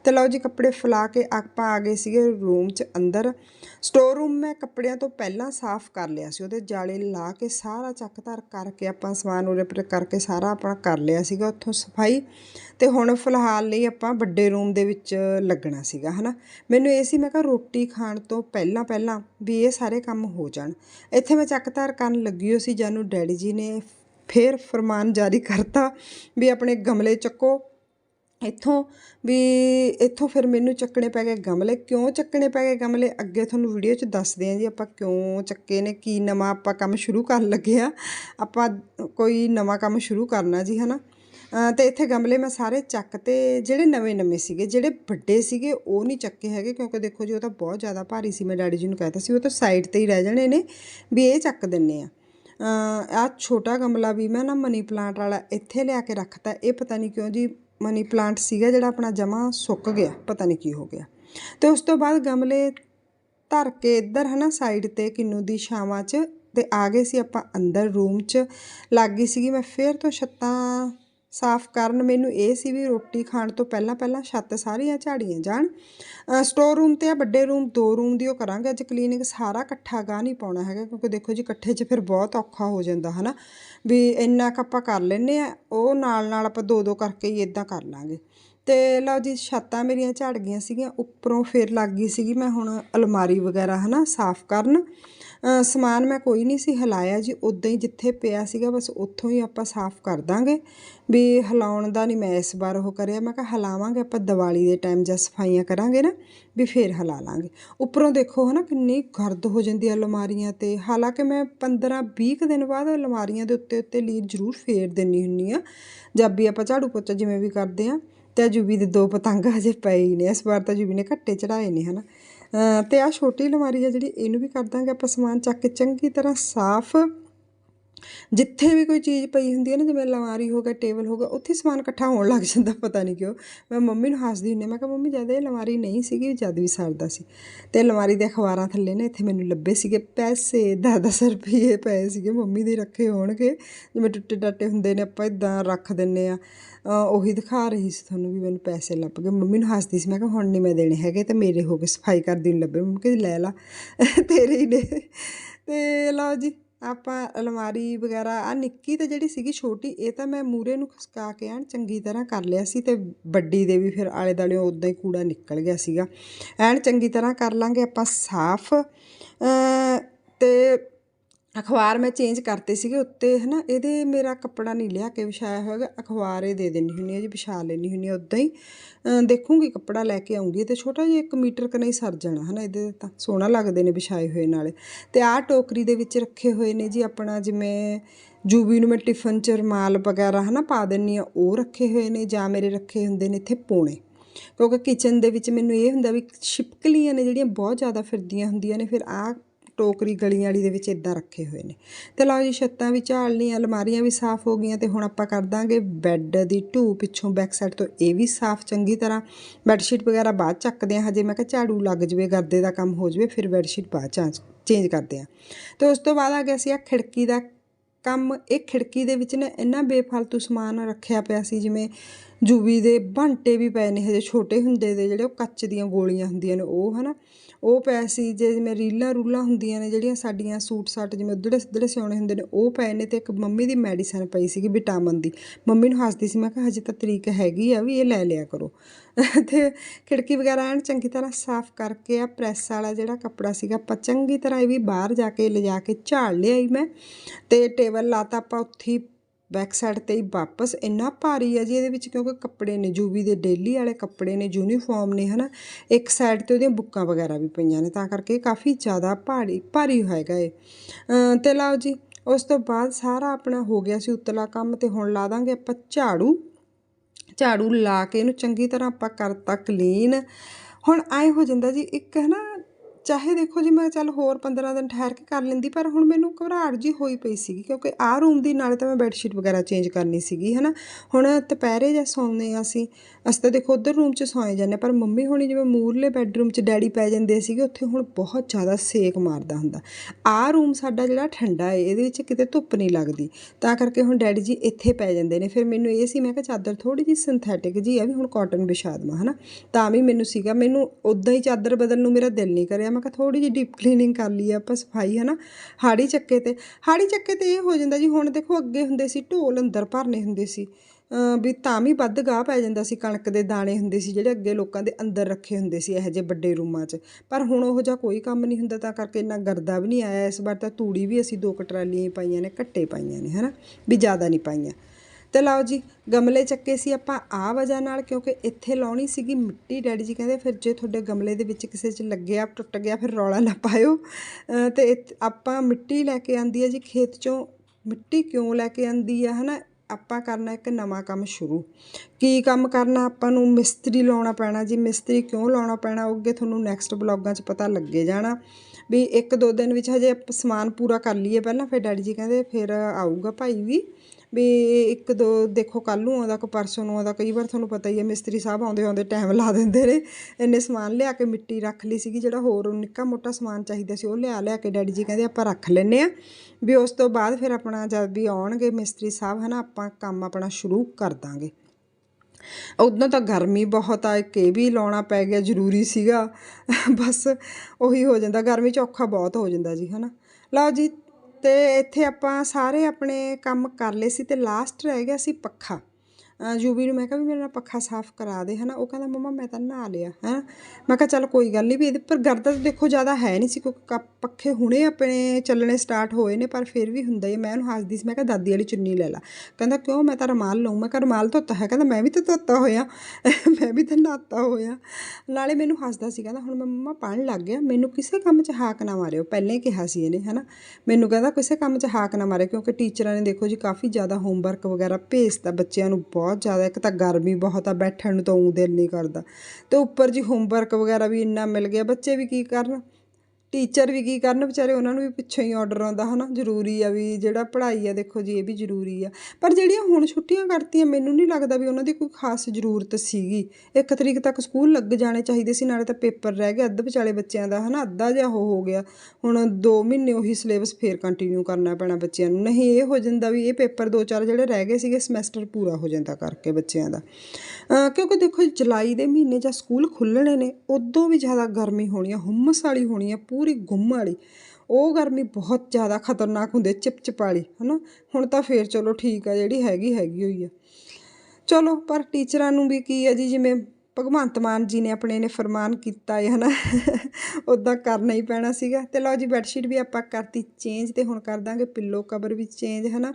ਤੇ ਲਓ ਜੀ ਕੱਪੜੇ ਫਲਾ ਕੇ ਆਪਾਂ ਆ ਗਏ ਸੀਗੇ ਰੂਮ 'ਚ ਅੰਦਰ। ਸਟੋਰ ਰੂਮ ਮੈਂ ਕੱਪੜਿਆਂ ਤੋਂ ਪਹਿਲਾਂ ਸਾਫ਼ ਕਰ ਲਿਆ ਸੀ, ਉਹਦੇ ਜਾਲੇ ਲਾ ਕੇ ਸਾਰਾ ਚੱਕ ਧਰ ਕਰਕੇ ਆਪਾਂ ਸਮਾਨ ਉਰੇ ਪਰੇ ਕਰਕੇ ਸਾਰਾ ਆਪਣਾ ਕਰ ਲਿਆ ਸੀਗਾ, ਉੱਥੋਂ ਸਫ਼ਾਈ। ਤੇ ਹੁਣ ਫਿਲਹਾਲ ਲਈ ਆਪਾਂ ਵੱਡੇ ਰੂਮ ਦੇ ਵਿੱਚ ਲੱਗਣਾ ਸੀਗਾ, ਹਨਾ। ਮੈਨੂੰ ਇਹ ਸੀ, ਮੈਂ ਕਿਹਾ ਰੋਟੀ ਖਾਣ ਤੋਂ ਪਹਿਲਾਂ ਪਹਿਲਾਂ ਵੀ ਇਹ ਸਾਰੇ ਕੰਮ ਹੋ ਜਾਣ। ਇੱਥੇ ਮੈਂ ਚੱਕ ਧਰ ਕਰਨ ਲੱਗੀ ਹੋ ਸੀ ਜਾਨੂੰ ਡੈਡੀ ਜੀ ਨੇ ਫੇਰ ਫਰਮਾਨ ਜਾਰੀ ਕਰਤਾ ਵੀ ਆਪਣੇ ਗਮਲੇ ਚੱਕੋ। ਇੱਥੋਂ ਵੀ ਇੱਥੋਂ ਫਿਰ ਮੈਨੂੰ ਚੱਕਣੇ ਪੈ ਗਏ ਗਮਲੇ। ਕਿਉਂ ਚੱਕਣੇ ਪੈ ਗਏ ਗਮਲੇ? ਅੱਗੇ ਤੁਹਾਨੂੰ ਵੀਡੀਓ 'ਚ ਦੱਸਦੇ ਹਾਂ ਜੀ ਆਪਾਂ ਕਿਉਂ ਚੱਕੇ ਨੇ ਕੀ ਨਵਾਂ ਆਪਾਂ ਕੰਮ ਸ਼ੁਰੂ ਕਰਨ ਲੱਗੇ ਆ। ਆਪਾਂ ਕੋਈ ਨਵਾਂ ਕੰਮ ਸ਼ੁਰੂ ਕਰਨਾ ਜੀ ਹਨਾ? ਅ, ਤੇ ਇੱਥੇ ਗਮਲੇ ਮੈਂ ਸਾਰੇ ਚੱਕ ਤੇ ਜਿਹੜੇ ਨਵੇਂ ਨਵੇਂ ਸੀਗੇ ਜਿਹੜੇ ਵੱਡੇ ਸੀਗੇ ਉਹ ਨਹੀਂ ਚੱਕੇ ਹੈਗੇ ਕਿਉਂਕਿ ਦੇਖੋ ਜੀ ਉਹ ਤਾਂ ਬਹੁਤ ਜ਼ਿਆਦਾ ਭਾਰੀ ਸੀ। ਮੈਂ ਡੈਡੀ ਜੀ ਨੂੰ ਕਹਿਤਾ ਸੀ ਉਹ ਤਾਂ ਸਾਈਡ ਤੇ ਹੀ ਰਹਿ ਜਾਣੇ ਨੇ ਵੀ ਇਹ ਚੱਕ ਦਿੰਨੇ ਆ। ਆਹ ਛੋਟਾ ਗਮਲਾ ਵੀ ਮੈਂ ਨਾ ਮਨੀ ਪਲਾਂਟ ਵਾਲਾ ਇੱਥੇ ਲਿਆ ਕੇ ਰੱਖਤਾ। ਇਹ ਪਤਾ ਨਹੀਂ ਕਿਉਂ ਜੀ ਮਨੀ ਪਲਾਂਟ ਸੀਗਾ ਜਿਹੜਾ ਆਪਣਾ ਜਮਾ ਸੁੱਕ ਗਿਆ, ਪਤਾ ਨਹੀਂ ਕੀ ਹੋ ਗਿਆ। ਤੇ ਉਸ ਤੋਂ ਬਾਅਦ ਗਮਲੇ ਧਰ ਕੇ ਇੱਧਰ ਹਨਾ ਸਾਈਡ ਤੇ ਕਿੰਨੂ ਦੀ ਛਾਵਾਂ 'ਚ ਤੇ ਆ ਗਏ ਸੀ ਆਪਾਂ ਅੰਦਰ ਰੂਮ 'ਚ। ਲੱਗ ਗਈ ਸੀਗੀ ਮੈਂ ਫੇਰ ਤੋਂ ਛੱਤਾਂ ਸਾਫ਼ ਕਰਨ ਮੈਨੂੰ ਇਹ ਸੀ ਵੀ ਰੋਟੀ ਖਾਣ ਤੋਂ ਪਹਿਲਾਂ ਪਹਿਲਾਂ ਛੱਤ ਸਾਰੀਆਂ ਝਾੜੀਆਂ ਜਾਣ। ਸਟੋਰ ਰੂਮ ਤੇ ਆ, ਵੱਡੇ ਰੂਮ ਦੋ ਰੂਮ ਦੀ ਉਹ ਕਰਾਂਗੇ। ਅੱਜ ਕਲੀਨਿਕ ਸਾਰਾ ਇਕੱਠਾ ਗਾਹ ਨਹੀਂ ਪਾਉਣਾ ਹੈਗਾ, ਕਿਉਂਕਿ ਦੇਖੋ ਜੀ ਇਕੱਠੇ 'ਚ ਫਿਰ ਬਹੁਤ ਔਖਾ ਹੋ ਜਾਂਦਾ, ਹਨਾ? ਵੀ ਇੰਨਾ ਕੁ ਆਪਾਂ ਕਰ ਲੈਨੇ ਆ, ਉਹ ਨਾਲ ਨਾਲ ਆਪਾਂ ਦੋ ਦੋ ਕਰਕੇ ਹੀ ਇਦਾਂ ਕਰ ਲਾਂਗੇ। ਤੇ ਲਓ ਜੀ, ਛੱਤਾਂ ਮੇਰੀਆਂ ਝੜ ਗਈਆਂ ਸੀਗੀਆਂ, ਉੱਪਰੋਂ ਫੇਰ ਲੱਗ ਗਈ ਸੀਗੀ ਮੈਂ ਹੁਣ ਅਲਮਾਰੀ ਵਗੈਰਾ, ਹਨਾ? ਸਾਫ਼ ਕਰਨ। ਸਮਾਨ ਮੈਂ ਕੋਈ ਨਹੀਂ ਸੀ ਹਿਲਾਇਆ ਜੀ ਉਦਾਂ ਹੀ ਜਿੱਥੇ ਪਿਆ ਸੀਗਾ ਬਸ ਉੱਥੋਂ ਹੀ ਆਪਾਂ ਸਾਫ਼ ਕਰ ਦਾਂਗੇ। ਵੀ ਹਿਲਾਉਣ ਦਾ ਨਹੀਂ ਮੈਂ ਇਸ ਵਾਰ ਉਹ ਕਰਿਆ, ਮੈਂ ਕਿਹਾ ਹਿਲਾਵਾਂਗੇ, ਆਪਾਂ ਦੀਵਾਲੀ ਦੇ ਟਾਈਮ ਜਾਂ ਸਫਾਈਆਂ ਕਰਾਂਗੇ ਨਾ, ਵੀ ਫੇਰ ਹਿਲਾ ਲਾਂਗੇ। ਉੱਪਰੋਂ ਦੇਖੋ ਹਨਾ, ਕਿੰਨੀ ਗਰਦ ਹੋ ਜਾਂਦੀ ਹੈ ਅਲਮਾਰੀਆਂ ਤੇ। ਹਾਲਾਂਕਿ ਮੈਂ 15 20 ਕੁ ਦਿਨ ਬਾਅਦ ਅਲਮਾਰੀਆਂ ਦੇ ਉੱਤੇ ਉੱਤੇ ਲੀਰ ਜ਼ਰੂਰ ਫੇਰ ਦਿੰਨੀ ਹੁੰਨੀ ਆ। ਜਦ ਵੀ ਆਪਾਂ ਝਾੜੂ ਪੋਚਾ ਜਿਵੇਂ ਵੀ ਕਰਦੇ ਆ, ਤੇ ਜੁਬੀ ਦੇ ਦੋ ਪਤੰਗ ਹਜੇ ਪਏ ਹੀ ਨੇ, ਇਸ ਵਾਰ ਤਾਂ ਜੁਬੀ ਨੇ ਘੱਟੇ ਚੜਾਏ ਨੇ ਹਨਾ। ਅਤੇ ਆਹ ਛੋਟੀ ਅਲਮਾਰੀ ਆ ਜਿਹੜੀ, ਇਹਨੂੰ ਵੀ ਕਰ ਦਾਂਗੇ ਆਪਾਂ ਸਮਾਨ ਚੱਕ ਕੇ। ਚੰਗੀ ਤਰ੍ਹਾਂ ਸਾਫ਼ ਜਿੱਥੇ ਵੀ ਕੋਈ ਚੀਜ਼ ਪਈ ਹੁੰਦੀ ਹੈ ਨਾ, ਜਿਵੇਂ ਲਵਾਰੀ ਹੋ ਗਿਆ, ਟੇਬਲ ਹੋ ਗਿਆ, ਉੱਥੇ ਸਮਾਨ ਇਕੱਠਾ ਹੋਣ ਲੱਗ ਜਾਂਦਾ, ਪਤਾ ਨਹੀਂ ਕਿਉਂ। ਮੈਂ ਮੰਮੀ ਨੂੰ ਹੱਸਦੀ ਹੁੰਦੀ ਹਾਂ। ਮੈਂ ਕਿਹਾ, ਮੰਮੀ, ਜਦ ਇਹ ਲਵਾਰੀ ਨਹੀਂ ਸੀਗੀ ਜਦ ਵੀ ਸਰਦਾ ਸੀ। ਤੇ ਅਲਮਾਰੀ ਦੇ ਅਖਬਾਰਾਂ ਥੱਲੇ ਨੇ, ਇੱਥੇ ਮੈਨੂੰ ਲੱਭੇ ਸੀਗੇ ਪੈਸੇ ਦਸ ਦਸ ਰੁਪਏ ਪਏ ਸੀਗੇ ਮੰਮੀ ਦੇ ਰੱਖੇ ਹੋਣਗੇ। ਜਿਵੇਂ ਟੁੱਟੇ ਟਾਟੇ ਹੁੰਦੇ ਨੇ, ਆਪਾਂ ਇਦਾਂ ਰੱਖ ਦਿੰਨੇ ਆ ਉਹੀ ਦਿਖਾ ਰਹੀ ਸੀ ਤੁਹਾਨੂੰ ਵੀ ਮੈਨੂੰ ਪੈਸੇ ਲੱਭ ਗਏ। ਮੰਮੀ ਨੂੰ ਹੱਸਦੀ ਸੀ, ਮੈਂ ਕਿਹਾ, ਹੁਣ ਨਹੀਂ ਮੈਂ ਦੇਣੇ ਹੈਗੇ, ਤੇ ਮੇਰੇ ਹੋ ਗਏ, ਸਫ਼ਾਈ ਕਰਦੀ ਨੂੰ ਲੱਭੇ। ਮੰਮੀ ਕਹਿੰਦੀ ਲੈ ਲਾ, ਤੇਰੇ ਹੀ ਨੇ। ਤੇ ਲਓ ਜੀ ਆਪਾਂ ਅਲਮਾਰੀ ਵਗੈਰਾ, ਆਹ ਨਿੱਕੀ ਤਾਂ ਜਿਹੜੀ ਸੀਗੀ ਛੋਟੀ, ਇਹ ਤਾਂ ਮੈਂ ਮੂਹਰੇ ਨੂੰ ਖਸਕਾ ਕੇ ਐਨ ਚੰਗੀ ਤਰ੍ਹਾਂ ਕਰ ਲਿਆ ਸੀ ਅਤੇ ਵੱਡੀ ਦੇ ਵੀ ਫਿਰ ਆਲੇ ਦੁਆਲੇ ਉੱਦਾਂ ਹੀ ਕੂੜਾ ਨਿਕਲ ਗਿਆ ਸੀਗਾ। ਐਨ ਚੰਗੀ ਤਰ੍ਹਾਂ ਕਰ ਲਾਂਗੇ ਆਪਾਂ ਸਾਫ਼। ਅਤੇ ਅਖਬਾਰ ਮੈਂ ਚੇਂਜ ਕਰਤੇ ਸੀਗੇ ਉੱਤੇ ਹੈ ਨਾ ਇਹਦੇ ਮੇਰਾ ਕੱਪੜਾ ਨਹੀਂ ਲਿਆ ਕੇ ਵਿਛਾਇਆ ਹੋਇਆ ਅਖਬਾਰ ਇਹ ਦੇ ਦੇਣੀ ਹੁੰਦੀ ਹੈ ਜੀ, ਵਿਛਾ ਲੈਣੀ ਹੁੰਦੀ ਹੈ ਉਦਾਂ ਹੀ। ਦੇਖੂੰਗੀ ਕੱਪੜਾ ਲੈ ਕੇ ਆਉਂਗੀ, ਤੇ ਛੋਟਾ ਜਿਹਾ 1 ਮੀਟਰ ਕਨਾ ਹੀ ਸਰ ਜਾਣਾ ਹੈ ਨਾ ਇਹਦੇ ਤਾਂ ਸੋਹਣਾ ਲੱਗਦੇ ਨੇ ਵਿਛਾਏ ਹੋਏ ਨਾਲੇ। ਤੇ ਆਹ ਟੋਕਰੀ ਦੇ ਵਿੱਚ ਰੱਖੇ ਹੋਏ ਨੇ ਜੀ ਆਪਣਾ ਜਿਵੇਂ ਜੂਬੀ ਨੂੰ ਮੈਂ ਟਿਫਨ ਚ ਰਮਾਲ ਵਗੈਰਾ ਹੈ ਨਾ ਪਾ ਦਿੰਨੀ ਆ, ਉਹ ਰੱਖੇ ਹੋਏ ਨੇ ਜਾਂ ਮੇਰੇ ਰੱਖੇ ਹੁੰਦੇ ਨੇ ਇੱਥੇ ਪੋਣੇ। ਕਿਉਂਕਿ ਕਿਚਨ ਦੇ ਵਿੱਚ ਮੈਨੂੰ ਇਹ ਹੁੰਦਾ ਵੀ ਛਿਪਕਲੀਆਂ ਨੇ ਜਿਹੜੀਆਂ ਬਹੁਤ ਜ਼ਿਆਦਾ ਫਿਰਦੀਆਂ ਹੁੰਦੀਆਂ ਨੇ, ਫਿਰ ਆਹ ਟੋਕਰੀ ਗਲੀਆਂ ਵਾਲੀ ਦੇ ਵਿੱਚ ਇਦਾਂ ਰੱਖੇ ਹੋਏ ਨੇ। ਤੇ ਲਓ ਜੀ, ਛੱਤਾਂ ਵੀ ਝਾੜ ਲਈਆਂ, ਅਲਮਾਰੀਆਂ ਵੀ ਸਾਫ਼ ਹੋ ਗਈਆਂ ਤੇ ਹੁਣ ਆਪਾਂ ਕਰ ਦਾਂਗੇ ਬੈੱਡ ਦੀ ਢੂ ਪਿੱਛੋਂ ਬੈਕ ਸਾਈਡ ਤੋਂ। ਇਹ ਵੀ ਸਾਫ਼ ਚੰਗੀ ਤਰ੍ਹਾਂ ਬੈੱਡ ਸ਼ੀਟ ਵਗੈਰਾ ਬਾਅਦ ਚੱਕਦੇ ਆ ਹਜੇ ਮੈਂ ਕਿਹਾ ਝਾੜੂ ਲੱਗ ਜਵੇ, ਗਰਦੇ ਦਾ ਕੰਮ ਹੋ ਜਵੇ, ਫਿਰ ਬੈੱਡ ਸ਼ੀਟ ਬਾਅਦ ਚ ਚੇਂਜ ਕਰਦੇ ਆ ਤੇ ਉਸ ਤੋਂ ਬਾਅਦ ਆ ਗਿਆ ਸੀ ਆ ਖਿੜਕੀ ਦਾ ਕੰਮ। ਇਹ ਖਿੜਕੀ ਦੇ ਵਿੱਚ ਨਾ ਇੰਨਾ ਬੇਫਾਲਤੂ ਸਮਾਨ ਰੱਖਿਆ ਪਿਆ ਸੀ, ਜਿਵੇਂ ਜੂਬੀ ਦੇ ਭਾਂਟੇ ਵੀ ਪਏ ਨੇ, ਹਜੇ ਛੋਟੇ ਹੁੰਦੇ ਦੇ ਜਿਹੜੇ ਉਹ ਕੱਚ ਦੀਆਂ ਗੋਲੀਆਂ ਹੁੰਦੀਆਂ ਨੇ, ਉਹ ਹਨਾ। ਉਹ ਪਏ ਸੀ, ਜੇ ਜਿਵੇਂ ਰੀਲਾਂ ਰੂਲਾਂ ਹੁੰਦੀਆਂ ਨੇ ਜਿਹੜੀਆਂ ਸਾਡੀਆਂ ਸੂਟ ਸਾਟ ਜਿਵੇਂ ਉਧੜੇ ਸਿੱਧੜੇ ਸਿਉਣੇ ਹੁੰਦੇ ਨੇ, ਉਹ ਪਏ ਨੇ ਤੇ ਇੱਕ ਮੰਮੀ ਦੀ ਮੈਡੀਸਨ ਪਈ ਸੀਗੀ ਵਿਟਾਮਿਨ ਦੀ। ਮੰਮੀ ਨੂੰ ਹੱਸਦੀ ਸੀ, ਮੈਂ ਕਿਹਾ ਹਜੇ ਤਾਂ ਤਰੀਕ ਹੈਗੀ ਆ ਵੀ ਇਹ ਲੈ ਲਿਆ ਕਰੋ। ਤੇ ਖਿੜਕੀ ਵਗੈਰਾ ਐਨ ਚੰਗੀ ਤਰ੍ਹਾਂ ਸਾਫ਼ ਕਰਕੇ ਆ, ਪ੍ਰੈਸ ਵਾਲਾ ਜਿਹੜਾ ਕੱਪੜਾ ਸੀਗਾ, ਆਪਾਂ ਚੰਗੀ ਤਰ੍ਹਾਂ ਇਹ ਵੀ ਬਾਹਰ ਜਾ ਕੇ ਲਿਜਾ ਕੇ ਝਾੜ ਲਿਆਈ ਮੈਂ ਤੇ ਟੇਬਲ ਲਾਤਾ, ਆਪਾਂ ਉੱਥੇ ਹੀ ਬੈਕ ਸਾਈਡ ਤੇ ਹੀ ਵਾਪਸ ਇੰਨਾ ਭਾਰੀ ਹੈ ਜੀ ਇਹਦੇ ਵਿੱਚ ਕਿਉਂਕਿ ਕੱਪੜੇ ਨੇ, ਜੂਬੀ ਦੇ ਡੇਲੀ ਵਾਲੇ ਕੱਪੜੇ ਨੇ ਯੂਨੀਫਾਰਮ ਨੇ, ਹਨਾ। ਇੱਕ ਸਾਈਡ ਤੇ ਉਹਦੀਆਂ ਬੁੱਕਾਂ ਵਗੈਰਾ ਵੀ ਪਈਆਂ ਨੇ, ਤਾਂ ਕਰਕੇ ਕਾਫੀ ਜ਼ਿਆਦਾ ਭਾਰੀ ਭਾਰੀ ਹੋਏਗਾ ਇਹ। ਅਮ ਤੇ ਲਓ ਜੀ, ਉਸ ਤੋਂ ਬਾਅਦ ਸਾਰਾ ਆਪਣਾ ਹੋ ਗਿਆ ਸੀ ਉਤਲਾ ਕੰਮ ਤੇ ਹੁਣ ਲਾ ਦਾਂਗੇ ਆਪਾਂ ਝਾੜੂ। ਝਾੜੂ ਲਾ ਕੇ ਇਹਨੂੰ ਚੰਗੀ ਤਰ੍ਹਾਂ ਆਪਾਂ ਕਰਤਾ ਕਲੀਨ ਹੁਣ ਐ ਹੋ ਜਾਂਦਾ ਜੀ, ਇੱਕ ਹੈ ਨਾ ਚਾਹੇ ਦੇਖੋ ਜੀ ਮੈਂ ਚੱਲ ਹੋਰ 15 ਦਿਨ ਠਹਿਰ ਕੇ ਕਰ ਲੈਂਦੀ, ਪਰ ਹੁਣ ਮੈਨੂੰ ਘਬਰਾਹਟ ਜੀ ਹੋਈ ਪਈ ਸੀਗੀ, ਕਿਉਂਕਿ ਆਹ ਰੂਮ ਦੀ ਨਾਲੇ ਤਾਂ ਮੈਂ ਬੈੱਡ ਸ਼ੀਟ ਵਗੈਰਾ ਚੇਂਜ ਕਰਨੀ ਸੀਗੀ ਹੈ ਨਾ ਹੁਣ ਦੁਪਹਿਰੇ ਜਾਂ ਸੌਂਦੇ ਹਾਂ ਅਸੀਂ ਅਸੀਂ ਤਾਂ ਦੇਖੋ ਉਧਰ ਰੂਮ 'ਚ ਸੌਂ ਜਾਂਦੇ ਪਰ ਮੰਮੀ ਹੋਣੀ ਜਿਵੇਂ ਮੂਰਲੇ ਬੈੱਡਰੂਮ 'ਚ ਡੈਡੀ ਪੈ ਜਾਂਦੇ ਸੀਗੇ, ਉੱਥੇ ਹੁਣ ਬਹੁਤ ਜ਼ਿਆਦਾ ਸੇਕ ਮਾਰਦਾ ਹੁੰਦਾ। ਆਹ ਰੂਮ ਸਾਡਾ ਜਿਹੜਾ ਠੰਡਾ ਹੈ ਇਹਦੇ ਵਿੱਚ ਕਿਤੇ ਧੁੱਪ ਨਹੀਂ ਲੱਗਦੀ, ਤਾਂ ਕਰਕੇ ਹੁਣ ਡੈਡੀ ਜੀ ਇੱਥੇ ਪੈ ਜਾਂਦੇ ਨੇ। ਫਿਰ ਮੈਨੂੰ ਇਹ ਸੀ, ਮੈਂ ਕਿਹਾ ਚਾਦਰ ਥੋੜੀ ਜਿਹੀ ਸਿੰਥੈਟਿਕ ਜੀ ਆ ਵੀ ਹੁਣ ਕਾਟਨ ਵਿਛਾ ਦੇਵਾਂ, ਹਨਾ? ਤਾਂ ਵੀ ਮੈਨੂੰ ਸੀਗਾ, ਮੈਨੂੰ ਉਦਾਂ ਹੀ ਚਾਦਰ ਬਦਲਣ ਨੂੰ ਮੇਰਾ ਦਿਲ ਨਹੀਂ ਕਰਿਆ। ਮੈਂ ਕਿਹਾ ਥੋੜੀ ਜਿਹੀ ਡੀਪ ਕਲੀਨਿੰਗ ਕਰ ਲਈ ਆਪਾਂ ਸਫ਼ਾਈ ਹੈ ਨਾ ਹਾੜੀ ਚੱਕੇ ਤੇ, ਹਾੜੀ ਚੱਕੇ ਤੇ ਇਹ ਹੋ ਜਾਂਦਾ ਜੀ, ਹੁਣ ਦੇਖੋ ਅੱਗੇ ਹੁੰਦੇ ਸੀ, ਢੋਲ ਅੰਦਰ ਭਰਨੇ ਹੁੰਦੇ ਸੀ। ਵੀ ਤਾਂ ਵੀ ਵੱਧ ਗਾਹ ਪੈ ਜਾਂਦਾ ਸੀ, ਕਣਕ ਦੇ ਦਾਣੇ ਹੁੰਦੇ ਸੀ, ਜਿਹੜੇ ਅੱਗੇ ਲੋਕਾਂ ਦੇ ਅੰਦਰ ਰੱਖੇ ਹੁੰਦੇ ਸੀ, ਇਹੋ ਜਿਹੇ ਵੱਡੇ ਰੂਮਾਂ 'ਚ। ਪਰ ਹੁਣ ਉਹੋ ਜਿਹਾ ਕੋਈ ਕੰਮ ਨਹੀਂ ਹੁੰਦਾ, ਤਾਂ ਕਰਕੇ ਇੰਨਾ ਗਰਦਾ ਵੀ ਨਹੀਂ ਆਇਆ। ਇਸ ਵਾਰ ਤਾਂ ਤੂੜੀ ਵੀ ਅਸੀਂ ਦੋ ਕਟਰਾਲੀਆਂ ਹੀ ਪਾਈਆਂ ਨੇ, ਘੱਟੇ ਪਾਈਆਂ ਨੇ, ਹਨਾ? ਵੀ ਜ਼ਿਆਦਾ ਨਹੀਂ ਪਾਈਆਂ। ਤੇ ਲਓ ਜੀ, ਗਮਲੇ ਚੱਕੇ ਸੀ ਆਪਾਂ ਆ ਵਜ੍ਹਾ ਨਾਲ, ਕਿਉਂਕਿ ਇੱਥੇ ਲਾਉਣੀ ਸੀਗੀ ਮਿੱਟੀ। ਡੈਡੀ ਜੀ ਕਹਿੰਦੇ, ਫਿਰ ਜੇ ਤੁਹਾਡੇ ਗਮਲੇ ਦੇ ਵਿੱਚ ਕਿਸੇ 'ਚ ਲੱਗਿਆ, ਟੁੱਟ ਗਿਆ, ਫਿਰ ਰੌਲਾ ਨਾ ਪਾਇਓ। ਅਹ ਤੇ ਆਪਾਂ ਮਿੱਟੀ ਲੈ ਕੇ ਆਂਦੀ ਹੈ ਜੀ, ਖੇਤ 'ਚੋਂ। ਮਿੱਟੀ ਕਿਉਂ ਲੈ ਕੇ ਆਂਦੀ ਆ, ਹਨਾ? ਆਪਾਂ ਕਰਨਾ ਇੱਕ ਨਵਾਂ ਕੰਮ ਸ਼ੁਰੂ। ਕੀ ਕੰਮ ਕਰਨਾ? ਆਪਾਂ ਨੂੰ ਮਿਸਤਰੀ ਲਾਉਣਾ ਪੈਣਾ ਜੀ। ਮਿਸਤਰੀ ਕਿਉਂ ਲਾਉਣਾ ਪੈਣਾ? ਉਹ ਅੱਗੇ ਤੁਹਾਨੂੰ ਨੈਕਸਟ ਬਲੌਗਾਂ 'ਚ ਪਤਾ ਲੱਗੇ ਜਾਣਾ। ਵੀ ਇੱਕ ਦੋ ਦਿਨ ਵਿੱਚ ਹਜੇ ਆਪਾਂ ਸਮਾਨ ਪੂਰਾ ਕਰ ਲਈਏ ਪਹਿਲਾਂ। ਫਿਰ ਡੈਡੀ ਜੀ ਕਹਿੰਦੇ, ਫਿਰ ਆਊਗਾ ਭਾਈ ਵੀ। ਵੀ ਇੱਕ ਦੋ ਦੇਖੋ ਕੱਲ੍ਹ ਨੂੰ ਆਉਂਦਾ ਕੋ ਪਰਸੋਂ ਨੂੰ ਆਉਂਦਾ, ਕਈ ਵਾਰ ਤੁਹਾਨੂੰ ਪਤਾ ਹੀ ਹੈ ਮਿਸਤਰੀ ਸਾਹਿਬ ਆਉਂਦੇ ਆਉਂਦੇ ਟਾਈਮ ਲਾ ਦਿੰਦੇ ਨੇ। ਇੰਨੇ ਸਮਾਨ ਲਿਆ ਕੇ ਮਿੱਟੀ ਰੱਖ ਲਈ ਸੀਗੀ, ਜਿਹੜਾ ਹੋਰ ਨਿੱਕਾ ਮੋਟਾ ਸਮਾਨ ਚਾਹੀਦਾ ਸੀ ਉਹ ਲਿਆ ਲਿਆ ਕੇ ਡੈਡੀ ਜੀ ਕਹਿੰਦੇ ਆਪਾਂ ਰੱਖ ਲੈਨੇ ਆ ਵੀ ਉਸ ਤੋਂ ਬਾਅਦ ਫਿਰ ਆਪਣਾ ਜਦ ਵੀ ਆਉਣਗੇ ਮਿਸਤਰੀ ਸਾਹਿਬ, ਹਨਾ, ਆਪਾਂ ਕੰਮ ਆਪਣਾ ਸ਼ੁਰੂ ਕਰ ਦਾਂਗੇ। ਉਦੋਂ ਤਾਂ ਗਰਮੀ ਬਹੁਤ ਆ, ਇੱਕ ਇਹ ਵੀ ਲਾਉਣਾ ਪੈ ਗਿਆ ਜ਼ਰੂਰੀ ਸੀਗਾ। ਬਸ ਉਹੀ ਹੋ ਜਾਂਦਾ, ਗਰਮੀ 'ਚ ਔਖਾ ਬਹੁਤ ਹੋ ਜਾਂਦਾ ਜੀ, ਹਨਾ। ਲਓ ਜੀ ਤੇ ਇੱਥੇ ਆਪਾਂ ਸਾਰੇ ਆਪਣੇ ਕੰਮ ਕਰ ਲਏ ਸੀ ਅਤੇ ਲਾਸਟ ਰਹਿ ਗਿਆ ਸੀ ਪੱਖਾ। ਯੂਵੀ ਨੂੰ ਮੈਂ ਕਿਹਾ ਵੀ ਮੇਰੇ ਨਾਲ ਪੱਖਾ ਸਾਫ਼ ਕਰਾ ਦੇ, ਹਨਾ। ਉਹ ਕਹਿੰਦਾ, ਮਮਾ, ਮੈਂ ਤਾਂ ਨਹਾ ਲਿਆ, ਹੈ। ਮੈਂ ਕਿਹਾ, ਚੱਲ ਕੋਈ ਗੱਲ ਨਹੀਂ ਵੀ ਇਹਦੇ ਪਰ ਗਰਦਾ ਤਾਂ ਦੇਖੋ ਜ਼ਿਆਦਾ ਹੈ ਨਹੀਂ ਸੀ, ਕਿਉਂਕਿ ਕੱਪ- ਪੱਖੇ ਹੁਣੇ ਆਪਣੇ ਚੱਲਣੇ ਸਟਾਰਟ ਹੋਏ ਨੇ, ਪਰ ਫਿਰ ਵੀ ਹੁੰਦਾ ਹੀ ਹੈ। ਮੈਂ ਉਹਨੂੰ ਹੱਸਦੀ ਸੀ, ਮੈਂ ਕਿਹਾ, ਦਾਦੀ ਵਾਲੀ ਚੁੰਨੀ ਲੈ ਲਾ। ਕਹਿੰਦਾ, ਕਿਉਂ? ਮੈਂ ਤਾਂ ਰਮਾਲ ਲਊਂ। ਮੈਂ ਕਿਹਾ, ਰਮਾਲ ਧੋਤਾ ਹੈ? ਕਹਿੰਦਾ, ਮੈਂ ਵੀ ਤਾਂ ਧੋਤਾ ਹੋਇਆ। ਮੈਂ ਵੀ ਤਾਂ ਨਹਾਤਾ ਹੋਇਆ। ਨਾਲੇ ਮੈਨੂੰ ਹੱਸਦਾ ਸੀ, ਕਹਿੰਦਾ, ਹੁਣ ਮੈਂ ਮੰਮਾ ਪੜ੍ਹਨ ਲੱਗ ਗਿਆ। ਮੈਨੂੰ ਕਿਸੇ ਕੰਮ 'ਚ ਹਾਕ ਨਾ ਮਾਰਿਓ। ਪਹਿਲਾਂ ਹੀ ਕਿਹਾ ਸੀ ਇਹਨੇ, ਹਨਾ। ਮੈਨੂੰ ਕਹਿੰਦਾ, ਕਿਸੇ ਕੰਮ 'ਚ ਹਾਕ ਨਾ ਮਾਰਿਓ, ਕਿਉਂਕਿ ਟੀਚਰਾਂ ਨੇ ਦੇਖੋ ਜੀ ਕਾਫੀ ਜ਼ਿਆਦਾ ਹੋਮਵਰਕ ਵਗੈਰਾ ਭੇਜਤਾ ਬੱਚਿਆਂ ਨੂੰ ਬਹੁਤ ਬਹੁਤ ਜ਼ਿਆਦਾ, ਇੱਕ ਤਾਂ ਗਰਮੀ ਬਹੁਤ ਆ, ਬੈਠਣ ਨੂੰ ਤਾਂ ਊਂ ਦਿਲ ਨਹੀਂ ਕਰਦਾ। ਤੇ ਉੱਪਰ ਜੀ ਹੋਮਵਰਕ ਵਗੈਰਾ ਵੀ ਇੰਨਾ ਮਿਲ ਗਿਆ, ਬੱਚੇ ਵੀ ਕੀ ਕਰਨ? ਟੀਚਰ ਵੀ ਕੀ ਕਰਨ ਵਿਚਾਰੇ, ਉਹਨਾਂ ਨੂੰ ਵੀ ਪਿੱਛੋਂ ਹੀ ਆਰਡਰ ਆਉਂਦਾ ਹੈ ਨਾ ਜ਼ਰੂਰੀ ਆ ਵੀ ਜਿਹੜਾ ਪੜ੍ਹਾਈ ਆ, ਦੇਖੋ ਜੀ, ਇਹ ਵੀ ਜ਼ਰੂਰੀ ਆ। ਪਰ ਜਿਹੜੀਆਂ ਹੁਣ ਛੁੱਟੀਆਂ ਕਰਤੀਆਂ, ਮੈਨੂੰ ਨਹੀਂ ਲੱਗਦਾ ਵੀ ਉਹਨਾਂ ਦੀ ਕੋਈ ਖਾਸ ਜ਼ਰੂਰਤ ਸੀਗੀ। ਇੱਕ ਤਰੀਕ ਤੱਕ ਸਕੂਲ ਲੱਗ ਜਾਣੇ ਚਾਹੀਦੇ ਸੀ, ਨਾਲੇ ਤਾਂ ਪੇਪਰ ਰਹਿ ਗਏ ਅੱਧ ਵਿਚਾਲੇ ਬੱਚਿਆਂ ਦਾ ਹੈ ਨਾ ਅੱਧਾ ਜਿਹਾ ਹੋ ਹੋ ਗਿਆ। ਹੁਣ 2 ਮਹੀਨੇ ਉਹੀ ਸਿਲੇਬਸ ਫੇਰ ਕੰਟੀਨਿਊ ਕਰਨਾ ਪੈਣਾ ਬੱਚਿਆਂ ਨੂੰ। ਨਹੀਂ, ਇਹ ਹੋ ਜਾਂਦਾ ਵੀ ਇਹ ਪੇਪਰ ਦੋ ਚਾਰ ਜਿਹੜੇ ਰਹਿ ਗਏ ਸੀਗੇ, ਸਮੈਸਟਰ ਪੂਰਾ ਹੋ ਜਾਂਦਾ ਕਰਕੇ ਬੱਚਿਆਂ ਦਾ। ਕਿਉਂਕਿ ਦੇਖੋ ਜੁਲਾਈ ਦੇ ਮਹੀਨੇ ਜਾਂ ਸਕੂਲ ਖੁੱਲ੍ਹਣੇ ਨੇ, ਉਦੋਂ ਵੀ ਜ਼ਿਆਦਾ ਗਰਮੀ ਹੋਣੀ ਆ, ਹੁੰਮਸ ਵਾਲੀ ਹੋਣੀ ਆ ਪੂਰੀ ਗੁੰਮ ਵਾਲੀ। ਉਹ ਗਰਮੀ ਬਹੁਤ ਜ਼ਿਆਦਾ ਖਤਰਨਾਕ ਹੁੰਦੀ, ਚਿਪਚਿਪ ਵਾਲੀ, ਹਨਾ? ਹੁਣ ਤਾਂ ਫੇਰ ਚਲੋ ਠੀਕ ਆ, ਜਿਹੜੀ ਹੈਗੀ ਹੈਗੀ ਹੋਈ ਆ। ਚਲੋ, ਪਰ ਟੀਚਰਾਂ ਨੂੰ ਵੀ ਕੀ ਹੈ ਜੀ, ਜਿਵੇਂ ਭਗਵੰਤ ਮਾਨ ਜੀ ਨੇ ਆਪਣੇ ਨੇ ਫਰਮਾਨ ਕੀਤਾ ਹੈ, ਹਨਾ? ਉਦਾਂ ਕਰਨਾ ਹੀ ਪੈਣਾ ਸੀਗਾ। ਤੇ ਲਓ ਜੀ, ਬੈੱਡਸ਼ੀਟ ਵੀ ਆਪਾਂ ਕਰਤੀ ਚੇਂਜ ਤੇ ਹੁਣ ਕਰ ਦਾਂਗੇ ਪਿੱਲੋ ਕਵਰ ਵੀ ਚੇਂਜ, ਹਨਾ?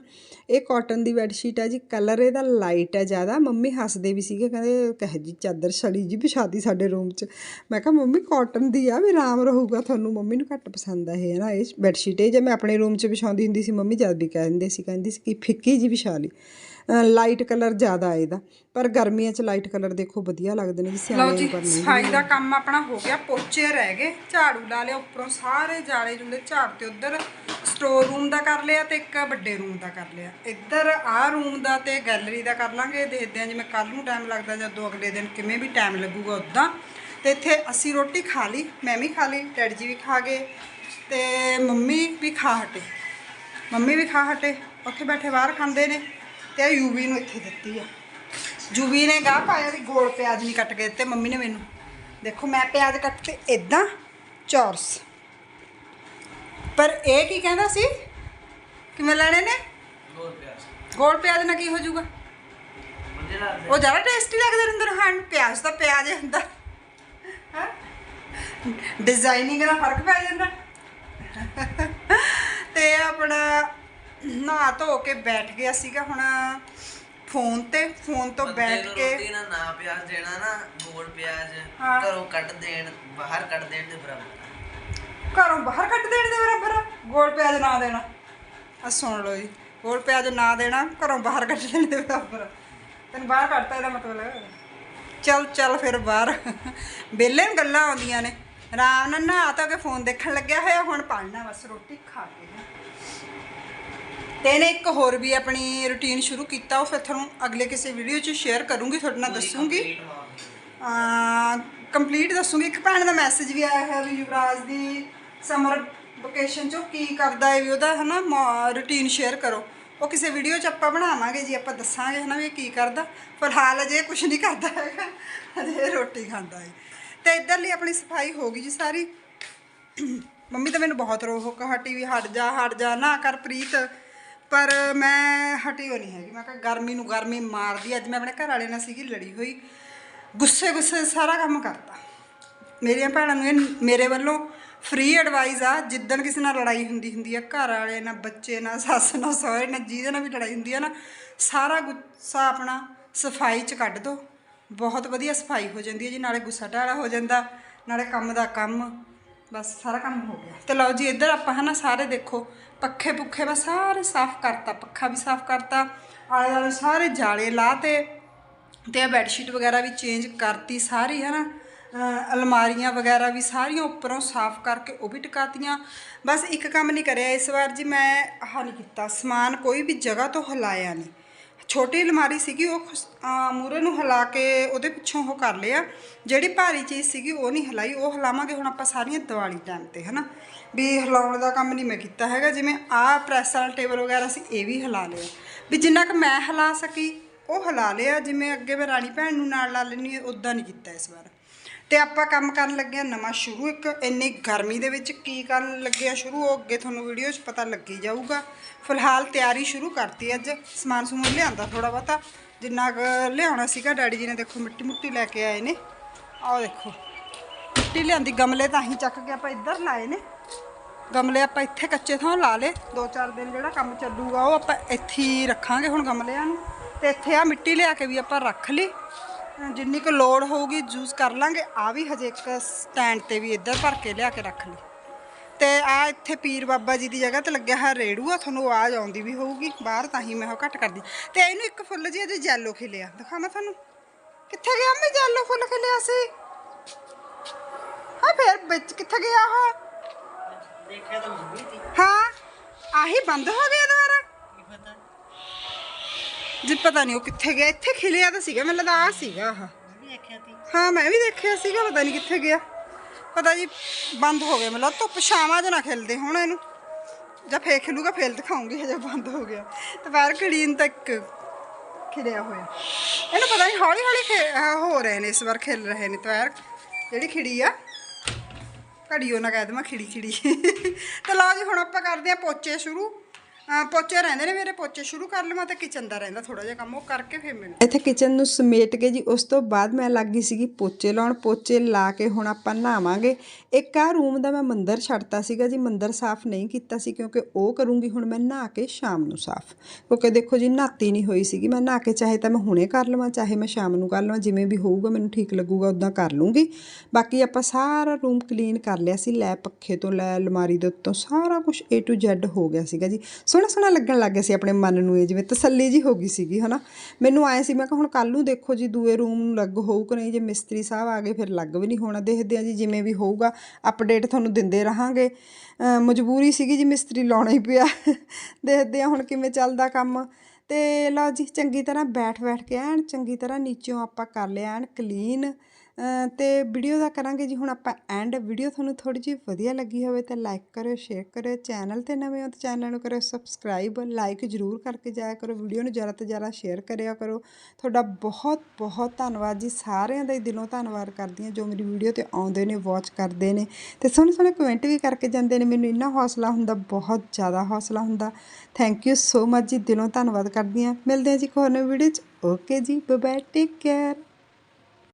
ਇਹ ਕਾਟਨ ਦੀ ਬੈੱਡਸ਼ੀਟ ਹੈ ਜੀ, ਕਲਰ ਇਹਦਾ ਲਾਈਟ ਹੈ ਜ਼ਿਆਦਾ। ਮੰਮੀ ਹੱਸਦੇ ਵੀ ਸੀਗੇ, ਕਹਿੰਦੇ ਕਹੇ ਜੀ ਚਾਦਰ ਛੜੀ ਜੀ ਵਿਛਾਤੀ ਸਾਡੇ ਰੂਮ 'ਚ। ਮੈਂ ਕਿਹਾ, ਮੰਮੀ, ਕਾਟਨ ਦੀ ਆ, ਵੀ ਆਰਾਮ ਰਹੂਗਾ ਤੁਹਾਨੂੰ? ਮੰਮੀ ਨੂੰ ਘੱਟ ਪਸੰਦ ਆ ਇਹ ਹੈ ਨਾ ਇਹ ਬੈੱਡਸ਼ੀਟ ਇਹ ਜੇ ਮੈਂ ਆਪਣੇ ਰੂਮ 'ਚ ਵਿਛਾਉਂਦੀ ਹੁੰਦੀ ਸੀ, ਮੰਮੀ ਜਦ ਵੀ ਕਹਿੰਦੇ ਸੀ, ਕਹਿੰਦੀ ਸੀ ਕਿ ਫਿੱਕੀ ਜੀ ਵਿਛਾ ਲਈ। ਲਾਈਟ ਕਲਰ ਜ਼ਿਆਦਾ ਹੈ ਇਹਦਾ। ਪਰ ਗਰਮੀਆਂ 'ਚ ਲਾਈਟ ਕਲਰ ਦੇਖੋ ਵਧੀਆ ਲੱਗਦੇ ਨੇ ਲਓ ਸਿਆਣੇ ਜੀ ਪਰ ਨਹੀਂ। ਸਫ਼ਾਈ ਦਾ ਕੰਮ ਆਪਣਾ ਹੋ ਗਿਆ ਪੋਚੇ ਰਹਿ ਗਏ ਝਾੜੂ ਲਾ ਲਿਆ ਉੱਪਰੋਂ ਸਾਰੇ ਜਾਲੇ ਜੁਲੇ ਝਾੜ ਤੇ ਉਧਰ ਸਟੋਰ ਰੂਮ ਦਾ ਕਰ ਲਿਆ ਤੇ ਇੱਕ ਵੱਡੇ ਰੂਮ ਦਾ ਕਰ ਲਿਆ। ਇੱਧਰ ਆਹ ਰੂਮ ਦਾ ਤੇ ਗੈਲਰੀ ਦਾ ਕਰ ਲਾਂਗੇ ਦੇਖਦੇ ਹਾਂ ਜਿਵੇਂ ਕੱਲ ਨੂੰ ਟਾਈਮ ਲੱਗਦਾ ਜਾਂ ਦੋ ਅਗਲੇ ਦਿਨ ਕਿਵੇਂ ਵੀ ਟਾਈਮ ਲੱਗੂਗਾ ਉਦਾਂ। ਤੇ ਇੱਥੇ ਅਸੀਂ ਰੋਟੀ ਖਾ ਲਈ ਮੈਂ ਵੀ ਖਾ ਲਈ ਡੈਡੀ ਜੀ ਵੀ ਖਾ ਗਏ ਤੇ ਮੰਮੀ ਵੀ ਖਾ ਹਟੇ। ਮੰਮੀ ਵੀ ਖਾ ਹਟੇ ਉੱਥੇ ਬੈਠੇ ਬਾਹਰ ਖਾਂਦੇ ਨੇ। ਤੇ ਆ ਯੂਵੀ ਨੂੰ ਇੱਥੇ ਦਿੱਤੀ ਆ। ਜੂਵੀ ਨੇ ਗਾਹ ਪਾਇਆ ਵੀ ਗੋਲ ਪਿਆਜ਼ ਨਹੀਂ ਕੱਟ ਕੇ ਦਿੱਤੇ ਮੰਮੀ ਨੇ ਮੈਨੂੰ। ਦੇਖੋ ਮੈਂ ਪਿਆਜ਼ ਕੱਟ ਤੇ ਇਦਾਂ ਚੌਰਸ। ਪਰ ਇਹ ਕੀ ਕਹਿੰਦਾ ਸੀ ਕਿਵੇਂ ਲੈਣੇ ਨੇ? ਗੋਲ ਪਿਆਜ਼। ਨਾਲ ਕੀ ਹੋ ਜਾਊਗਾ? ਉਹ ਜ਼ਿਆਦਾ ਟੇਸਟੀ ਲੱਗਦੇ ਅੰਦਰ ਖਾਣ ਨੂੰ। ਪਿਆਜ਼ ਤਾਂ ਪਿਆਜ਼ ਹੀ ਹੁੰਦਾ। ਹੈਂ? ਡਿਜ਼ਾਈਨਿੰਗ ਦਾ ਫ਼ਰਕ ਪੈ ਜਾਂਦਾ। ਤੇ ਆਪਣਾ ਨਹਾ ਧੋ ਕੇ ਬੈਠ ਗਿਆ ਸੀਗਾ ਹੁਣ ਫੋਨ ਤੇ ਫੋਨ ਤੋਂ ਬੈਠ ਨੂੰ ਕੇ ਰੋਟੀ ਨਾਲ ਨਾ ਪਿਆਜ਼ ਦੇਣਾ ਨਾ ਗੋਲ ਪਿਆਜ਼ ਹਾਂ। ਘਰੋਂ ਕੱਢ ਦੇਣ ਬਾਹਰ ਕੱਢ ਦੇਣ ਦੇ ਬਰਾਬਰ। ਘਰੋਂ ਬਾਹਰ ਕੱਢ ਦੇਣ ਦੇ ਬਰਾਬਰ? ਆ, ਗੋਲ ਪਿਆਜ਼ ਨਾ ਦੇਣਾ। ਆ ਸੁਣ ਲਓ ਜੀ ਗੋਲ ਪਿਆਜ਼ ਨਾ ਦੇਣਾ ਘਰੋਂ ਬਾਹਰ ਕੱਢ ਦੇਣ ਦੇ ਬਰਾਬਰ। ਤੈਨੂੰ ਬਾਹਰ ਕੱਢਤਾ ਇਹਦਾ ਮਤਲਬ? ਚੱਲ ਚੱਲ ਫਿਰ ਬਾਹਰ। ਵਿਹਲੇ ਨੂੰ ਗੱਲਾਂ ਆਉਂਦੀਆਂ ਨੇ। ਆਰਾਮ ਨਾਲ ਨਹਾ ਧੋ ਕੇ ਫੋਨ ਦੇਖਣ ਲੱਗਿਆ ਹੋਇਆ ਹੁਣ ਪੜਨਾ ਬਸ ਰੋਟੀ ਖਾ ਕੇ। ਤੇ ਇਹਨੇ ਇੱਕ ਹੋਰ ਵੀ ਆਪਣੀ ਰੁਟੀਨ ਸ਼ੁਰੂ ਕੀਤਾ ਉਹ ਫਿਰ ਤੁਹਾਨੂੰ ਅਗਲੇ ਕਿਸੇ ਵੀਡੀਓ 'ਚ ਸ਼ੇਅਰ ਕਰੂੰਗੀ ਤੁਹਾਡੇ ਨਾਲ ਦੱਸੂੰਗੀ। ਕੰਪਲੀਟ ਦੱਸੂਗੀ। ਇੱਕ ਭੈਣ ਦਾ ਮੈਸੇਜ ਵੀ ਆਇਆ ਹੈ ਵੀ ਯੁਵਰਾਜ ਦੀ ਸਮਰ ਵਕੇਸ਼ਨ ਚੋਂ ਕੀ ਕਰਦਾ ਹੈ ਵੀ ਉਹਦਾ ਹਨਾ ਰੁਟੀਨ ਸ਼ੇਅਰ ਕਰੋ। ਉਹ ਕਿਸੇ ਵੀਡੀਓ 'ਚ ਆਪਾਂ ਬਣਾਵਾਂਗੇ ਜੀ ਆਪਾਂ ਦੱਸਾਂਗੇ ਹਨਾ ਵੀ ਕੀ ਕਰਦਾ। ਫਿਲਹਾਲ ਅਜੇ ਕੁਝ ਨਹੀਂ ਕਰਦਾ ਹੈਗਾ ਅਜੇ ਰੋਟੀ ਖਾਂਦਾ ਹੈ। ਤੇ ਇੱਧਰਲੀ ਆਪਣੀ ਸਫ਼ਾਈ ਹੋ ਗਈ ਜੀ ਸਾਰੀ। ਮੰਮੀ ਤਾਂ ਮੈਨੂੰ ਬਹੁਤ ਰੋਕ ਹਟੀ ਵੀ ਹਟ ਜਾ ਹਟ ਜਾ ਨਾ ਕਰ ਪ੍ਰੀਤ। ਪਰ ਮੈਂ ਹਟੀ ਹੋ ਨਹੀਂ ਹੈਗੀ। ਮੈਂ ਕਿਹਾ ਗਰਮੀ ਨੂੰ ਗਰਮੀ ਮਾਰਦੀ ਅੱਜ ਮੈਂ ਆਪਣੇ ਘਰ ਵਾਲੇ ਨਾਲ ਸੀਗੀ, ਲੜੀ ਹੋਈ। ਗੁੱਸੇ ਗੁੱਸੇ ਸਾਰਾ ਕੰਮ ਕਰਤਾ। ਮੇਰੀਆਂ ਭੈਣਾਂ ਨੂੰ ਇਹ ਮੇਰੇ ਵੱਲੋਂ ਫ੍ਰੀ ਐਡਵਾਈਸ ਆ, ਜਿੱਦਣ ਕਿਸੇ ਨਾਲ ਲੜਾਈ ਹੁੰਦੀ ਹੁੰਦੀ ਆ, ਘਰ ਵਾਲੇ ਨਾਲ ਬੱਚੇ ਨਾਲ ਸੱਸ ਨਾਲ ਸਹੁਰੇ ਨਾਲ ਜਿਹਦੇ ਨਾਲ ਵੀ ਲੜਾਈ ਹੁੰਦੀ ਆ ਨਾ, ਸਾਰਾ ਗੁੱਸਾ ਆਪਣਾ ਸਫ਼ਾਈ 'ਚ ਕੱਢ ਦੋ। ਬਹੁਤ ਵਧੀਆ ਸਫ਼ਾਈ ਹੋ ਜਾਂਦੀ ਹੈ ਜੀ। ਨਾਲੇ ਗੁੱਸਾ ਢਾਲਾ ਹੋ ਜਾਂਦਾ। ਨਾਲੇ ਕੰਮ ਦਾ ਕੰਮ। ਬਸ ਸਾਰਾ ਕੰਮ ਹੋ ਗਿਆ। ਤੇ ਲਓ ਜੀ, ਇੱਧਰ ਆਪਾਂ ਹਨਾ ਸਾਰੇ ਦੇਖੋ, ਪੱਖੇ ਪੁੱਖੇ ਮੈਂ ਸਾਰੇ ਸਾਫ਼ ਕਰਤਾ, ਪੱਖਾ ਵੀ ਸਾਫ਼ ਕਰਤਾ, ਆਲੇ ਦੁਆਲੇ ਸਾਰੇ ਜਾਲੇ ਲਾਤੇ, ਤੇ ਇਹ ਬੈੱਡ ਸ਼ੀਟ ਵਗੈਰਾ ਵੀ ਚੇਂਜ ਕਰਤੀ ਸਾਰੀ ਹੈ ਨਾ ਅਲਮਾਰੀਆਂ ਵਗੈਰਾ ਵੀ ਸਾਰੀਆਂ ਉੱਪਰੋਂ ਸਾਫ਼ ਕਰਕੇ ਉਹ ਵੀ ਟਿਕਾਤੀਆਂ। ਬਸ ਇੱਕ ਕੰਮ ਨਹੀਂ ਕਰਿਆ ਇਸ ਵਾਰ ਜੀ, ਮੈਂ ਆਹ ਨਹੀਂ ਕੀਤਾ, ਸਮਾਨ ਕੋਈ ਵੀ ਜਗ੍ਹਾ ਤੋਂ ਹਿਲਾਇਆ ਨਹੀਂ। ਛੋਟੀ ਅਲਮਾਰੀ ਸੀਗੀ, ਉਹ ਮੂਰੇ ਨੂੰ ਹਿਲਾ ਕੇ ਉਹਦੇ ਪਿੱਛੋਂ ਉਹ ਕਰ ਲਿਆ। ਜਿਹੜੀ ਭਾਰੀ ਚੀਜ਼ ਸੀਗੀ, ਉਹ ਨਹੀਂ ਹਿਲਾਈ, ਉਹ ਹਿਲਾਵਾਂਗੇ, ਹੁਣ ਆਪਾਂ ਸਾਰੀਆਂ ਦੀਵਾਲੀ ਟਾਈਮ ਤੇ, ਹਨਾ? ਵੀ ਹਿਲਾਉਣ ਦਾ ਕੰਮ ਨਹੀਂ ਮੈਂ ਕੀਤਾ ਹੈਗਾ, ਜਿਵੇਂ ਆਹ ਪ੍ਰੈਸ ਵਾਲਾ ਟੇਬਲ ਵਗੈਰਾ ਸੀ, ਇਹ ਵੀ ਹਿਲਾ ਲਿਆ। ਵੀ ਜਿੰਨਾ ਕੁ ਮੈਂ ਹਿਲਾ ਸਕੀ, ਉਹ ਹਿਲਾ ਲਿਆ, ਜਿਵੇਂ ਅੱਗੇ ਮੈਂ ਰਾਣੀ ਭੈਣ ਨੂੰ ਨਾਲ ਲਾ ਲੈਣੀ ਉਦਾਂ ਨਹੀਂ ਕੀਤਾ ਇਸ ਵਾਰ। ਤੇ ਆਪਾਂ ਕੰਮ ਕਰਨ ਲੱਗੇ ਹਾਂ ਨਵਾਂ ਸ਼ੁਰੂ, ਇੱਕ ਇੰਨੀ ਗਰਮੀ ਦੇ ਵਿੱਚ ਕੀ ਕਰਨ ਲੱਗੇ ਆ ਸ਼ੁਰੂ, ਉਹ ਅੱਗੇ ਤੁਹਾਨੂੰ ਵੀਡੀਓ 'ਚ ਪਤਾ ਲੱਗੀ ਜਾਊਗਾ। ਫਿਲਹਾਲ ਤਿਆਰੀ ਸ਼ੁਰੂ ਕਰਤੀ ਅੱਜ, ਸਮਾਨ ਸਮੂਨ ਲਿਆਂਦਾ ਥੋੜਾ ਬਹੁਤਾ, ਜਿੰਨਾ ਕੁ ਲਿਆਉਣਾ ਸੀਗਾ, ਡੈਡੀ ਜੀ ਨੇ ਦੇਖੋ ਮਿੱਟੀ ਮੁੱਟੀ ਲੈ ਕੇ ਆਏ ਨੇ। ਆਹ ਦੇਖੋ, ਮਿੱਟੀ ਲਿਆਂਦੀ, ਗਮਲੇ ਤਾਂ ਹੀ ਚੱਕ ਕੇ ਆਪਾਂ ਇੱਧਰ ਲਾਏ ਨੇ। ਗਮਲੇ ਆਪਾਂ ਇੱਥੇ ਕੱਚੇ ਥਾਂ ਲਾ ਲੇ ਦੋ ਚਾਰ ਦਿਨ ਜਿਹੜਾ ਕੰਮ ਚੱਲੂਗਾ ਉਹ ਆਪਾਂ ਇੱਥੇ ਹੀ ਰੱਖਾਂਗੇ ਹੁਣ ਗਮਲਿਆਂ ਨੂੰ। ਤੇ ਇੱਥੇ ਆ ਮਿੱਟੀ ਲਿਆ ਕੇ ਵੀ ਆਪਾਂ ਰੱਖ ਲਈ। ਜਿੰਨੀ ਕੁ ਲੋੜ ਹੋਊਗੀ ਯੂਜ਼ ਕਰ ਲਾਂਗੇ। ਆ ਵੀ ਹਜੇ ਇੱਕ ਸਟੈਂਡ ਤੇ ਵੀ ਇੱਧਰ ਭਰ ਕੇ ਲਿਆ ਕੇ ਰੱਖ ਲਈ। ਤੇ ਆ ਇੱਥੇ ਪੀਰ ਬਾਬਾ ਜੀ ਦੀ ਜਗ੍ਹਾ ਤੇ ਲੱਗਿਆ ਹੋਇਆ ਰੇੜੂ ਆ ਤੁਹਾਨੂੰ ਆਵਾਜ਼ ਆਉਂਦੀ ਵੀ ਹੋਊਗੀ। ਬਾਹਰ ਤਾਂ ਹੀ ਮੈਂ ਉਹ ਘੱਟ ਕਰਦੀ। ਤੇ ਇਹਨੂੰ ਇੱਕ ਫੁੱਲ ਜੀ ਅਜੇ ਜੈਲੋ ਖਿਲਿਆ। ਦਿਖਾਵਾਂ ਤੁਹਾਨੂੰ। ਕਿੱਥੇ ਗਿਆ ਮੈਂ ਜੈਲੋ ਫੁੱਲ ਖਿਲਿਆ ਸੀ? ਹਾਂ ਫੇਰ ਵਿੱਚ ਕਿੱਥੇ ਗਿਆ ਉਹ? ਦੇਖਿਆ ਤਾਂ ਮੰਮੀ ਸੀ ਹਾਂ ਆਹੀ ਬੰਦ ਹੋ ਗਿਆ ਦੁਬਾਰਾ। ਕੀ ਪਤਾ? ਜੀ ਪਤਾ ਨਹੀਂ ਉਹ ਕਿੱਥੇ ਗਿਆ, ਇੱਥੇ ਖਿਲਿਆ ਤਾਂ ਸੀਗਾ, ਮੈਨੂੰ ਲੱਗਦਾ ਆ ਸੀਗਾ ਆਹ। ਹਾਂ, ਮੈਂ ਵੀ ਦੇਖਿਆ ਸੀਗਾ, ਪਤਾ ਨਹੀਂ ਕਿੱਥੇ ਗਿਆ। ਪਤਾ ਜੀ ਬੰਦ ਹੋ ਗਿਆ ਮਤਲਬ ਧੁੱਪ ਛਾਵਾਂ 'ਚ ਨਾ ਖਿਲਦੇ ਹੁਣ ਇਹਨੂੰ। ਜਾਂ ਫੇਰ ਖਿਲੂਗਾ, ਫੇਰ ਦਿਖਾਉਂਗੀ, ਹਜੇ ਬੰਦ ਹੋ ਗਿਆ। ਤੇ ਬਾਹਰ ਤੱਕ ਖਿਲਿਆ ਹੋਇਆ। ਇਹਨੂੰ ਪਤਾ ਨਹੀਂ ਹੌਲੀ ਹੌਲੀ ਹੋ ਰਹੇ ਨੇ, ਇਸ ਵਾਰ ਖਿਲ ਰਹੇ ਨੇ ਦੁਪਹਿਰ। ਜਿਹੜੀ ਖਿੜੀ ਆ, ਘੜੀ ਉਹ ਨਾ ਕਹਿ ਦੇਵਾਂ ਖਿੜੀ ਖਿੜੀ ਤੇ ਲਓ ਜੀ, ਹੁਣ ਆਪਾਂ ਕਰਦੇ ਆ ਪੋਚੇ ਸ਼ੁਰੂ। ਪੋਚੇ ਰਹਿੰਦੇ ਨੇ ਮੇਰੇ, ਪੋਚੇ ਸ਼ੁਰੂ ਕਰ ਲਵਾਂ ਤੇ ਕਿਚਨ ਦਾ ਰਹਿੰਦਾ ਥੋੜਾ ਜਿਹਾ ਕੰਮ, ਉਹ ਕਰਕੇ ਫਿਰ ਮੈਨੂੰ। ਇੱਥੇ ਕਿਚਨ ਨੂੰ ਸਮੇਟ ਕੇ ਜੀ, ਉਸ ਤੋਂ ਬਾਅਦ ਮੈਂ ਲੱਗ ਸੀਗੀ ਪੋਚੇ ਲਾਉਣ। ਪੋਚੇ ਲਾ ਕੇ ਹੁਣ ਆਪਾਂ ਨਹਾਵਾਂਗੇ। ਇੱਕ ਆ ਰੂਮ ਦਾ ਮੈਂ ਮੰਦਰ ਛੱਡਤਾ ਸੀਗਾ ਜੀ, ਮੰਦਰ ਸਾਫ਼ ਨਹੀਂ ਕੀਤਾ ਸੀ ਕਿਉਂਕਿ ਉਹ ਕਰੂੰਗੀ, ਹੁਣ ਮੈਂ ਨਹਾ ਕੇ ਸ਼ਾਮ ਨੂੰ ਸਾਫ਼। ਕਿਉਂਕਿ ਦੇਖੋ ਜੀ, ਨਹਾਤੀ ਨਹੀਂ ਹੋਈ ਸੀਗੀ। ਮੈਂ ਨਹਾ ਕੇ ਚਾਹੇ ਤਾਂ ਮੈਂ ਹੁਣੇ ਕਰ ਲਵਾਂ, ਚਾਹੇ ਮੈਂ ਸ਼ਾਮ ਨੂੰ ਕਰ ਲਵਾਂ, ਜਿਵੇਂ ਵੀ ਹੋਊਗਾ ਮੈਨੂੰ ਠੀਕ ਲੱਗੂਗਾ ਉਦਾਂ ਕਰ ਲੂੰਗੀ। ਬਾਕੀ ਆਪਾਂ ਸਾਰਾ ਰੂਮ ਕਲੀਨ ਕਰ ਲਿਆ ਸੀ, ਲੈ ਪੱਖੇ ਤੋਂ, ਲੈ ਅਲਮਾਰੀ ਦੇ ਉੱਤੋਂ, ਸਾਰਾ ਕੁਝ A to Z ਹੋ ਗਿਆ ਸੀਗਾ ਜੀ। ਸੋਹਣਾ ਸੋਹਣਾ ਲੱਗਣ ਲੱਗ ਗਿਆ ਸੀ ਆਪਣੇ ਮਨ ਨੂੰ ਇਹ, ਜਿਵੇਂ ਤਸੱਲੀ ਜੀ ਹੋ ਗਈ ਸੀਗੀ, ਹਨਾ? ਮੈਨੂੰ ਆਏ ਸੀ, ਮੈਂ ਕਿਹਾ ਹੁਣ ਕੱਲ ਨੂੰ ਦੇਖੋ ਜੀ, ਦੂਏ ਰੂਮ ਨੂੰ ਲੱਗ ਹੋਊ ਕਿ ਨਹੀਂ, ਜੇ ਮਿਸਤਰੀ ਸਾਹਿਬ ਆ ਗਏ, ਫਿਰ ਲੱਗ ਵੀ ਨਹੀਂ ਹੋਣਾ, ਦੇਖਦੇ ਆ ਜੀ, ਜਿਵੇਂ ਵੀ ਹੋਊਗਾ ਅਪਡੇਟ ਤੁਹਾਨੂੰ ਦਿੰਦੇ ਰਹਾਂਗੇ। ਮਜਬੂਰੀ ਸੀਗੀ ਜੀ ਮਿਸਤਰੀ ਲਾਉਣਾ ਹੀ ਪਿਆ। ਦੇਖਦੇ ਆ ਹੁਣ ਕਿਵੇਂ ਚੱਲਦਾ ਕੰਮ। ਤੇ ਲਓ ਜੀ, ਚੰਗੀ ਤਰ੍ਹਾਂ ਬੈਠ ਬੈਠ ਕੇ ਐਨ, ਚੰਗੀ ਤਰ੍ਹਾਂ ਨੀਚੋਂ ਆਪਾਂ ਕਰ ਲਿਆ ਐਨ ਕਲੀਨ ਤੇ ਵੀਡੀਓ ਦਾ ਕਰਾਂਗੇ ਜੀ। ਹੁਣ ਆਪਾਂ ਐਂਡ ਵੀਡੀਓ ਤੁਹਾਨੂੰ ਥੋੜੀ ਜਿਹੀ ਵਧੀਆ ਲੱਗੀ ਹੋਵੇ ਤਾਂ ਲਾਈਕ ਕਰਿਓ ਸ਼ੇਅਰ ਕਰਿਓ। ਚੈਨਲ ਤੇ ਨਵੇਂ ਹੋ ਤਾਂ ਚੈਨਲ ਨੂੰ ਕਰਿਓ ਸਬਸਕ੍ਰਾਈਬ ਲਾਈਕ ਜ਼ਰੂਰ ਕਰਕੇ ਜਾਇਆ ਕਰੋ। ਵੀਡੀਓ ਨੂੰ ਜ਼ਿਆਦਾ ਤੋਂ ਜ਼ਿਆਦਾ ਸ਼ੇਅਰ ਕਰਿਆ ਕਰੋ। ਤੁਹਾਡਾ ਬਹੁਤ ਬਹੁਤ ਧੰਨਵਾਦ ਜੀ। ਸਾਰਿਆਂ ਦਾ ਹੀ ਦਿਲੋਂ ਧੰਨਵਾਦ ਕਰਦੀ ਹਾਂ ਜੋ ਮੇਰੀ ਵੀਡੀਓ ਤੇ ਆਉਂਦੇ ਨੇ ਵਾਚ ਕਰਦੇ ਨੇ। ਤੇ ਸੋਹਣੇ ਸੋਹਣੇ ਕਮੈਂਟ ਵੀ ਕਰਕੇ ਜਾਂਦੇ ਨੇ। ਮੈਨੂੰ ਇੰਨਾ ਹੌਸਲਾ ਹੁੰਦਾ, ਬਹੁਤ ਜ਼ਿਆਦਾ ਹੌਸਲਾ ਹੁੰਦਾ। ਥੈਂਕ ਯੂ ਸੋ ਮਚ ਜੀ। ਦਿਲੋਂ ਧੰਨਵਾਦ ਕਰਦੀ ਹਾਂ। ਮਿਲਦੇ ਹਾਂ ਜੀ ਇੱਕ ਹੋਰ ਨਵੀਂ ਵੀਡੀਓ 'ਚ। ਓਕੇ ਜੀ। Bye bye take care